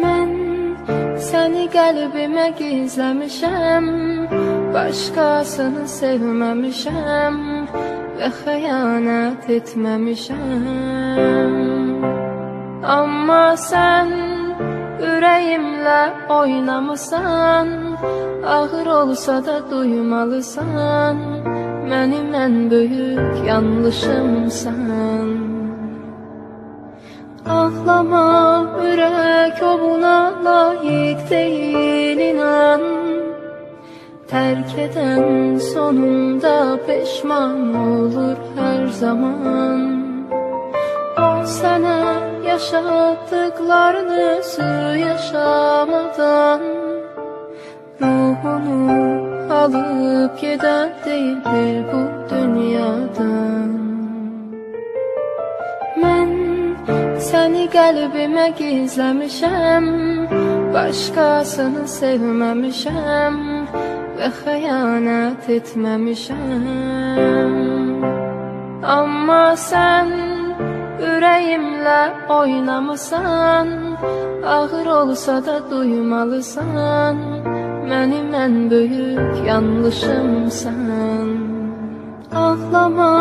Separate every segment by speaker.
Speaker 1: Mən səni qəlbimə gizləmişəm Başqasını sevməmişəm Və xəyanət etməmişəm Amma sən ürəyimlə oynamısan Ağır olsa da duymalısan Mənim ən böyük yanlışımsan Ağlama ürək Terk eden sonunda pişman olur her zaman. O sana yaşattıklarını özü yaşamadan Ruhunu alıp giden değildir bu dünyadan. Mən səni qəlbimə gizləmişəm Başqasını sevməmişəm Və xəyanət etməmişəm Amma sən ürəyimlə oynamısan Ağır olsa da duymalısan Mənim ən böyük yanlışımsan Ağlama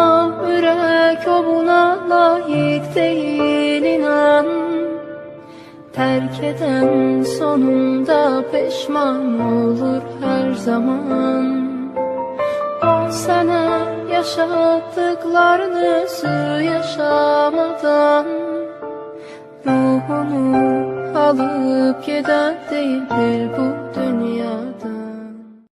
Speaker 1: ürək o buna layık değil Terk eden sonunda pişman olur her zaman. O sana yaşattıklarını özü yaşamadan Ruhunu alıp giden değildir bu